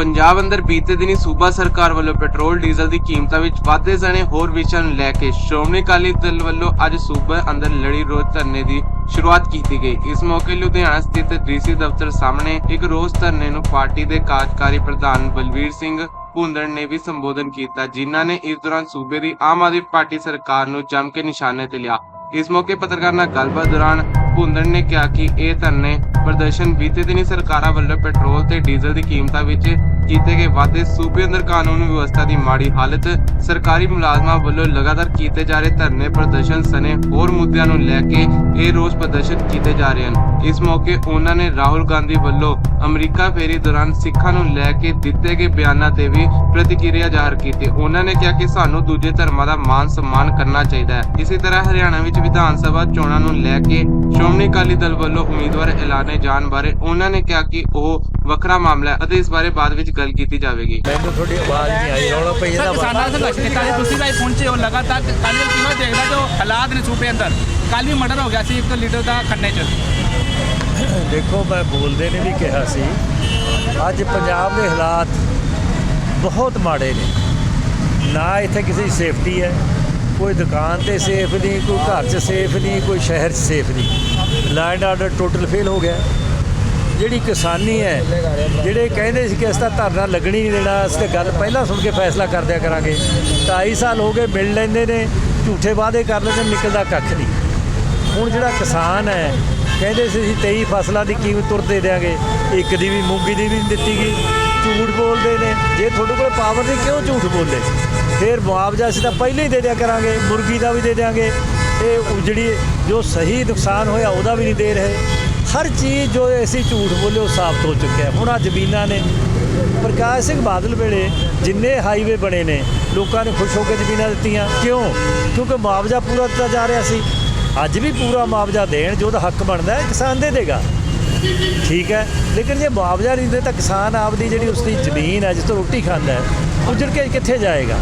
ਪੰਜਾਬ ਅੰਦਰ ਬੀਤੇ ਦਿਨੀ ਸੂਬਾ ਸਰਕਾਰ ਵੱਲੋਂ ਪੈਟਰੋਲ ਡੀਜ਼ਲ ਦੀ ਕੀਮਤਾਂ ਵਿੱਚ ਵਾਧੇ ਸਣੇ ਹੋਰ ਵਿਸ਼ਿਆਂ ਨੂੰ ਲੈ ਕੇ ਸ਼੍ਰੋਮਣੀ ਅਕਾਲੀ ਦਲ ਵੱਲੋਂ ਅੱਜ ਸੂਬੇ ਅੰਦਰ ਲੜੀ ਰੋਜ਼ ਧਰਨੇ ਦੀ ਸ਼ੁਰੂਆਤ ਕੀਤੀ ਗਈ। ਇਸ ਮੌਕੇ ਲੁਧਿਆਣਾ ਸਥਿਤ ਡੀਸੀ ਦਫ਼ਤਰ ਸਾਹਮਣੇ ਇੱਕ ਰੋਜ਼ ਧਰਨੇ ਨੂੰ ਪਾਰਟੀ ਦੇ ਕਾਰਜਕਾਰੀ ਪ੍ਰਧਾਨ ਬਲਵੀਰ ਸਿੰਘ ਭੁੰਦੜ ਨੇ ਵੀ ਸੰਬੋਧਨ ਕੀਤਾ, ਜਿਨ੍ਹਾਂ ਨੇ ਇਸ ਦੌਰਾਨ ਸੂਬੇ ਦੀ ਆਮ ਆਦਮੀ ਪਾਰਟੀ ਸਰਕਾਰ ਨੂੰ ਜੰਮ ਕੇ ਨਿਸ਼ਾਨੇ ਤੇ ਲਿਆ। ਇਸ ਮੌਕੇ ਪੱਤਰਕਾਰ ਨਾਲ ਗੱਲਬਾਤ ਦੌਰਾਨ ਭੁੰਦੜ ਨੇ ਕਿਹਾ ਕਿ ਇਹ ਧਰਨੇ ਪ੍ਰਦਰਸ਼ਨ ਬੀਤੇ ਦਿਨੀ ਸਰਕਾਰਾਂ ਵੱਲੋਂ ਪੈਟਰੋਲ ਤੇ ਡੀਜ਼ਲ ਦੀ ਕੀਮਤਾਂ ਵਿੱਚ ਕੀਤੇ ਗਏ ਵਾਧੇ ਸੂਬੇ ਅੰਦਰ ਕਾਨੂੰਨ ਵਿਵਸਥਾ ਦੀ ਮਾੜੀ ਹਾਲਤ ਸਰਕਾਰੀ ਮੁਲਾਜ਼ਮਾਂ ਵੱਲੋਂ ਲਗਾਤਾਰ ਕੀਤੇ ਜਾ ਰਹੇ ਧਰਨੇ ਪ੍ਰਦਰਸ਼ਨ ਸਣੇ ਹੋਰ ਮੁੱਦਿਆਂ ਨੂੰ ਲੈ ਕੇ ਇਹ ਰੋਸ ਪ੍ਰਦਰਸ਼ਨ ਕੀਤੇ ਜਾ ਰਹੇ ਹਨ। ਇਸ ਮੌਕੇ ਉਹਨਾਂ ਨੇ ਰਾਹੁਲ ਗਾਂਧੀ ਵੱਲੋਂ ਅਮਰੀਕਾ ਫੇਰੀ ਦੌਰਾਨ ਸਿੱਖਾਂ ਨੂੰ ਲੈ ਕੇ ਦਿੱਤੇ ਗਏ ਬਿਆਨਾਂ ਤੇ ਵੀ ਪ੍ਰਤੀਕਿਰਿਆ ਜ਼ਾਹਰ ਕੀਤੀ। ਉਹਨਾਂ ਨੇ ਕਿਹਾ ਕਿ ਸਾਨੂੰ ਦੂਜੇ ਧਰਮਾਂ ਦਾ ਮਾਨ ਸਨਮਾਨ ਕਰਨਾ ਚਾਹੀਦਾ ਹੈ। ਇਸੇ ਤਰ੍ਹਾਂ ਹਰਿਆਣਾ ਵਿੱਚ ਵਿਧਾਨ ਸਭਾ ਚੋਣਾਂ ਨੂੰ ਲੈ ਕੇ ਸ਼੍ਰੋਮਣੀ ਅਕਾਲੀ ਦਲ ਵੱਲੋਂ ਉਮੀਦਵਾਰ ਐਲਾਨੇ ਜਾਣ ਬਾਰੇ ਉਹਨਾਂ ਨੇ ਕਿਹਾ ਕਿ ਉਹ ਵੱਖਰਾ ਮਾਮਲਾ ਹੈ ਅਤੇ ਇਸ ਬਾਰੇ ਬਾਅਦ ਵਿੱਚ ਗੱਲ ਕੀਤੀ ਜਾਵੇਗੀ। ਮੈਨੂੰ ਤੁਹਾਡੀ ਆਵਾਜ਼ ਨਹੀਂ ਆਈ ਰੌਲਾ ਪਈ ਸਰ ਇਹਦਾ ਕਿਸਾਨਾਂ ਦੇ ਸੰਘਰਸ਼ ਕੀਤਾ ਜੀ ਤੁਸੀਂ ਭਾਈ ਪਹੁੰਚੇ ਹੋ ਲਗਾਤਾਰ ਕਾਲੀ ਕਿਵੇਂ ਦੇਖਦਾ ਜੋ ਹਾਲਾਤ ਨੇ ਸੂਬੇ ਅੰਦਰ? ਕੱਲ ਵੀ ਮਰਡਰ ਹੋ ਗਿਆ ਸੀ ਇੱਕ ਲੀਡਰ ਦਾ ਖੰਨੇ ਚ। ਦੇਖੋ ਮੈਂ ਬੋਲਦੇ ਨੇ ਵੀ ਕਿਹਾ ਸੀ ਅੱਜ ਪੰਜਾਬ ਦੇ ਹਾਲਾਤ ਬਹੁਤ ਮਾੜੇ ਨੇ। ਨਾ ਇੱਥੇ ਕਿਸੇ ਦੀ ਸੇਫਟੀ ਹੈ ਕੋਈ ਦੁਕਾਨ ਤੇ ਸੇਫ ਨਹੀਂ ਕੋਈ ਘਰ 'ਚ ਸੇਫ ਨਹੀਂ ਕੋਈ ਸ਼ਹਿਰ 'ਚ ਸੇਫ ਨਹੀਂ। ਲਾਈਨ ਆਰਡਰ ਟੋਟਲ ਫੇਲ ਹੋ ਗਿਆ। ਜਿਹੜੀ ਕਿਸਾਨੀ ਹੈ, ਜਿਹੜੇ ਕਹਿੰਦੇ ਸੀ ਕਿ ਅਸੀਂ ਤਾਂ ਧਰਨਾ ਲੱਗਣੀ ਨਹੀਂ ਦੇਣਾ, ਅਸੀਂ ਤਾਂ ਗੱਲ ਪਹਿਲਾਂ ਸੁਣ ਕੇ ਫੈਸਲਾ ਕਰ ਦਿਆ ਕਰਾਂਗੇ। 2.5 ਸਾਲ ਹੋ ਗਏ ਮਿਲ ਲੈਂਦੇ ਨੇ, ਝੂਠੇ ਵਾਅਦੇ ਕਰ ਲੈਂਦੇ ਨਿਕਲਦਾ ਕੱਖ ਨਹੀਂ। ਹੁਣ ਜਿਹੜਾ ਕਿਸਾਨ ਹੈ, ਕਹਿੰਦੇ ਸੀ ਅਸੀਂ 23 ਫਸਲਾਂ ਦੀ ਕੀਮਤ ਤੁਰ ਦੇ ਦਿਆਂਗੇ, ਇੱਕ ਦੀ ਵੀ ਮੂੰਗੀ ਦੀ ਵੀ ਨਹੀਂ ਦਿੱਤੀ ਗਈ, ਝੂਠ ਬੋਲਦੇ ਨੇ। ਜੇ ਤੁਹਾਡੇ ਕੋਲ ਪਾਵਰ ਨਹੀਂ, ਕਿਉਂ ਝੂਠ ਬੋਲੇ? ਫਿਰ ਮੁਆਵਜ਼ਾ ਅਸੀਂ ਤਾਂ ਪਹਿਲਾਂ ਹੀ ਦੇ ਦਿਆ ਕਰਾਂਗੇ, ਮੁਰਗੀ ਦਾ ਵੀ ਦੇ ਦਿਆਂਗੇ। ਇਹ ਜਿਹੜੀ ਜੋ ਸਹੀ ਨੁਕਸਾਨ ਹੋਇਆ, ਉਹਦਾ ਵੀ ਨਹੀਂ ਦੇ ਰਹੇ। ਹਰ ਚੀਜ਼ ਜੋ ਅਸੀਂ ਝੂਠ ਬੋਲੇ ਉਹ ਸਾਬਤ ਹੋ ਚੁੱਕਿਆ ਹੁਣ ਆ ਜ਼ਮੀਨਾਂ ਨੇ, ਪ੍ਰਕਾਸ਼ ਸਿੰਘ ਬਾਦਲ ਵੇਲੇ ਜਿੰਨੇ ਹਾਈਵੇ ਬਣੇ ਨੇ, ਲੋਕਾਂ ਨੇ ਖੁਸ਼ ਹੋ ਕੇ ਜ਼ਮੀਨਾਂ ਦਿੱਤੀਆਂ। ਕਿਉਂ? ਕਿਉਂਕਿ ਮੁਆਵਜ਼ਾ ਪੂਰਾ ਦਿੱਤਾ ਜਾ ਰਿਹਾ ਸੀ। ਅੱਜ ਵੀ ਪੂਰਾ ਮੁਆਵਜ਼ਾ ਦੇਣ ਜੋ ਉਹਦਾ ਹੱਕ ਬਣਦਾ ਹੈ, ਕਿਸਾਨ ਦੇ ਦੇਗਾ। ਠੀਕ ਹੈ, ਲੇਕਿਨ ਜੇ ਮੁਆਵਜ਼ਾ ਨਹੀਂ ਦੇ ਤਾਂ ਕਿਸਾਨ ਆਪਦੀ ਜਿਹੜੀ ਉਸਦੀ ਜ਼ਮੀਨ ਹੈ, ਜਿਸ ਤੋਂ ਰੋਟੀ ਖਾਂਦਾ ਹੈ ਉਜੜ ਕੇ ਕਿੱਥੇ ਜਾਏਗਾ?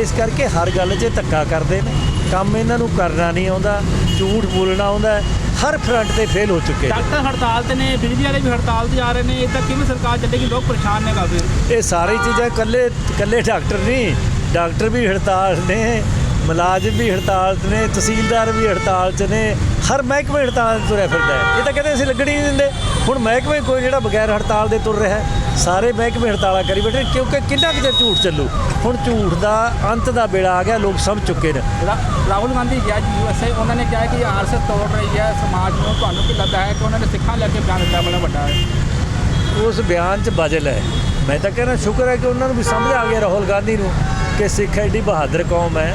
ਇਸ ਕਰਕੇ ਹਰ ਗੱਲ 'ਚ ਧੱਕਾ ਕਰਦੇ ਨੇ। ਕੰਮ ਇਹਨਾਂ ਨੂੰ ਕਰਨਾ ਨਹੀਂ ਆਉਂਦਾ, ਝੂਠ ਬੋਲਣਾ ਆਉਂਦਾ ਹਰ ਫਰੰਟ ਤੇ ਫੇਲ ਹੋ ਚੁੱਕੇ ਨੇ। ਡਾਕਟਰ ਹੜਤਾਲ ਤੇ ਨੇ ਬਿਜਲੀ ਵਾਲੇ ਵੀ ਹੜਤਾਲ ਤੇ ਜਾ ਰਹੇ ਨੇ ਇਹ ਤਾਂ ਕਿਵੇਂ ਸਰਕਾਰ ਚੱਲੇਗੀ? ਲੋਕ ਪਰੇਸ਼ਾਨ ਨੇ ਕਾਫੀ। ਇਹ ਸਾਰੀ ਚੀਜ਼ਾਂ ਇਕੱਲੇ ਇਕੱਲੇ ਡਾਕਟਰ ਨਹੀਂ ਡਾਕਟਰ ਵੀ ਹੜਤਾਲ ਨੇ ਮੁਲਾਜ਼ਮ ਵੀ ਹੜਤਾਲ 'ਚ ਨੇ ਤਹਿਸੀਲਦਾਰ ਵੀ ਹੜਤਾਲ 'ਚ ਨੇ ਹਰ ਮਹਿਕਮੇ ਹੜਤਾਲ 'ਤੇ ਤੁਰਿਆ ਫਿਰਦਾ ਇਹ ਤਾਂ ਕਹਿੰਦੇ ਅਸੀਂ ਲੱਗਣੀ ਨਹੀਂ ਦਿੰਦੇ। ਹੁਣ ਮਹਿਕਮੇ ਕੋਈ ਜਿਹੜਾ ਬਗੈਰ ਹੜਤਾਲ ਦੇ ਤੁਰ ਰਿਹਾ ਸਾਰੇ ਮਹਿਕਮੇ ਹੜਤਾਲਾਂ ਕਰੀ ਬੈਠੇ ਕਿਉਂਕਿ ਕਿੰਨਾ ਕੁ ਚਿਰ ਝੂਠ ਚੱਲੂ? ਹੁਣ ਝੂਠ ਦਾ ਅੰਤ ਦਾ ਵੇਲਾ ਆ ਗਿਆ ਲੋਕ ਸਮਝ ਚੁੱਕੇ ਨੇ। ਰਾਹੁਲ ਗਾਂਧੀ ਗਿਆ ਜੀ ਯੂਐਸਏ ਉਹਨਾਂ ਨੇ ਕਿਹਾ ਕਿ ਆਰਐਸਐਸ ਤੋੜ ਰਹੀ ਹੈ ਸਮਾਜ ਨੂੰ ਤੁਹਾਨੂੰ ਕੀ ਲੱਗਦਾ ਹੈ ਕਿ ਉਹਨਾਂ ਨੇ ਸਿੱਖਾਂ ਲੈ ਕੇ ਬਿਆਨ ਦਿੱਤਾ ਬੜਾ ਵੱਡਾ ਹੈ। ਉਸ ਬਿਆਨ 'ਚ ਬਜਲ ਹੈ। ਮੈਂ ਤਾਂ ਕਹਿੰਦਾ ਸ਼ੁਕਰ ਹੈ ਕਿ ਉਹਨਾਂ ਨੂੰ ਵੀ ਸਮਝ ਆ ਗਿਆ ਰਾਹੁਲ ਗਾਂਧੀ ਨੂੰ ਕਿ ਸਿੱਖ ਐਡੀ ਬਹਾਦਰ ਕੌਮ ਹੈ।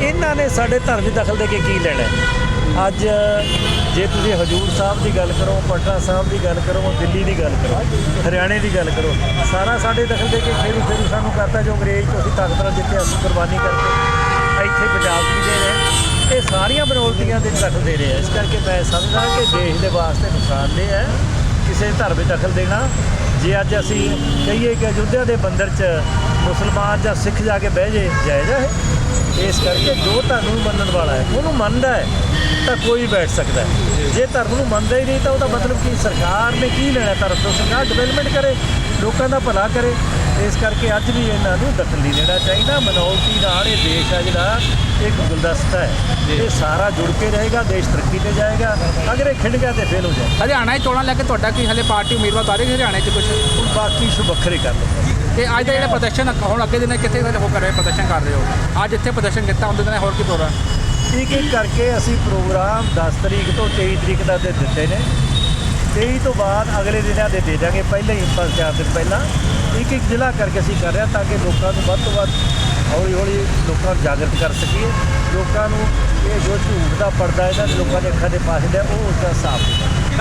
ਇਹਨਾਂ ਨੇ ਸਾਡੇ ਧਰਮ 'ਚ ਦਖਲ ਦੇ ਕੇ ਕੀ ਲੈਣਾ ਹੈ? ਅੱਜ ਜੇ ਤੁਸੀਂ ਹਜੂਰ ਸਾਹਿਬ ਦੀ ਗੱਲ ਕਰੋ, ਪਟਨਾ ਸਾਹਿਬ ਦੀ ਗੱਲ ਕਰੋ, ਦਿੱਲੀ ਦੀ ਗੱਲ ਕਰੋ, ਹਰਿਆਣੇ ਦੀ ਗੱਲ ਕਰੋ, ਸਾਰਾ ਸਾਡੇ ਦਖਲ ਦੇ ਕੇ ਫੇਰੂ ਫੇਰੂ ਸਾਨੂੰ ਕਰਤਾ ਜੋ ਅੰਗਰੇਜ਼ ਤੋਂ ਅਸੀਂ ਤਾਕਤਾਂ ਨਾਲ ਜਿੱਤੇ ਅਸੀਂ ਕੁਰਬਾਨੀ ਕਰਕੇ ਇੱਥੇ ਪੰਜਾਬ ਦੀ ਦੇ ਰਹੇ ਇਹ ਸਾਰੀਆਂ ਬਨੌਲਤੀਆਂ ਦੇ ਦਖਲ ਦੇ ਰਹੇ ਆ। ਇਸ ਕਰਕੇ ਮੈਂ ਸਮਝਦਾ ਕਿ ਦੇਸ਼ ਦੇ ਵਾਸਤੇ ਨੁਕਸਾਨ ਨੁਕਸਾਨਦੇਹ ਹੈ, ਕਿਸੇ ਧਰਮ ਵਿੱਚ ਦਖਲ ਦੇਣਾ। ਜੇ ਅੱਜ ਅਸੀਂ ਕਹੀਏ ਕਿ ਅਯੁੱਧਿਆ ਦੇ ਬੰਦਰ 'ਚ ਮੁਸਲਮਾਨ ਜਾਂ ਸਿੱਖ ਜਾ ਕੇ ਬਹਿ ਜੇ, ਜਾਇਜ਼ ਹੈ ਇਸ ਕਰਕੇ ਜੋ ਧਰਮ ਨੂੰ ਮੰਨਣ ਵਾਲਾ ਹੈ ਉਹਨੂੰ ਮੰਨਦਾ ਹੈ ਤਾਂ ਕੋਈ ਬੈਠ ਸਕਦਾ ਹੈ। ਜੇ ਧਰਮ ਨੂੰ ਮੰਨਦਾ ਹੀ ਨਹੀਂ ਤਾਂ ਉਹਦਾ ਮਤਲਬ ਕੀ? ਸਰਕਾਰ ਨੇ ਕੀ ਲੈਣਾ ਧਰਮ ਤੋਂ? ਸਰਕਾਰ ਡਿਵੈਲਪਮੈਂਟ ਕਰੇ ਲੋਕਾਂ ਦਾ ਭਲਾ ਕਰੇ। ਇਸ ਕਰਕੇ ਅੱਜ ਵੀ ਇਹਨਾਂ ਨੂੰ ਦਖਲ ਨਹੀਂ ਦੇਣਾ ਚਾਹੀਦਾ। ਮਨੋਲਤੀ ਨਾਲ ਇਹ ਦੇਸ਼ ਆ ਜਿਹੜਾ ਇੱਕ ਗੁਲਦਸਤਾ ਹੈ। ਇਹ ਸਾਰਾ ਜੁੜ ਕੇ ਰਹੇਗਾ ਦੇਸ਼ ਤਰੱਕੀ ਤੇ ਜਾਏਗਾ। ਅਗਰ ਇਹ ਖਿੰਡ ਗਿਆ ਤੇ ਫੇਲ ਹੋ ਜਾਏ ਹਰਿਆਣਾ ਚੋਣਾਂ ਲੈ ਕੇ ਤੁਹਾਡਾ ਕੀ ਹਲੇ ਪਾਰਟੀ ਉਮੀਦਵਾਰ ਉਤਾਰੇ ਹਰਿਆਣੇ 'ਚ ਕੁਝ ਬਾਕੀ ਸ਼ੁ ਵੱਖਰੇ ਕਰ ਲਓ। ਤੇ ਅੱਜ ਦਾ ਜਿਹੜਾ ਪ੍ਰਦਰਸ਼ਨ ਹੁਣ ਅੱਗੇ ਦਿਨ ਕਿੱਥੇ ਹੋ ਕਰ ਰਹੇ, ਪ੍ਰਦਰਸ਼ਨ ਕਰ ਰਹੇ ਹੋ? ਅੱਜ ਇੱਥੇ ਪ੍ਰਦਰਸ਼ਨ ਕੀਤਾ ਉਹਦੇ ਦਿਨ ਹੋਰ ਕੀ ਪ੍ਰੋਗਰਾਮ ਇੱਕ ਇੱਕ ਕਰਕੇ ਅਸੀਂ ਪ੍ਰੋਗਰਾਮ 10 ਤਰੀਕ ਤੋਂ 23 ਤਰੀਕ ਤੱਕ ਦੇ ਦਿੱਤੇ ਨੇ। 23 ਤੋਂ ਬਾਅਦ ਅਗਲੇ ਦਿਨਾਂ ਦੇ ਦੇ ਦਾਂਗੇ ਪਹਿਲਾਂ ਹੀ ਪੰਜ ਚਾਰ ਦਿਨ ਪਹਿਲਾਂ। ਇੱਕ ਇੱਕ ਜ਼ਿਲ੍ਹਾ ਕਰਕੇ ਅਸੀਂ ਕਰ ਰਹੇ ਹਾਂ, ਤਾਂ ਕਿ ਲੋਕਾਂ ਨੂੰ ਵੱਧ ਤੋਂ ਵੱਧ ਹੌਲੀ ਹੌਲੀ ਲੋਕਾਂ ਨੂੰ ਜਾਗਰਤ ਕਰ ਸਕੀਏ। ਲੋਕਾਂ ਨੂੰ ਇਹ ਜੋ ਝੂਠ ਦਾ ਪਰਦਾ ਇਹਨਾਂ ਲੋਕਾਂ ਦੇ ਅੱਖਾਂ ਦੇ ਪਾਸ ਦਾ ਉਹ ਉਸਦਾ ਸਾਫ਼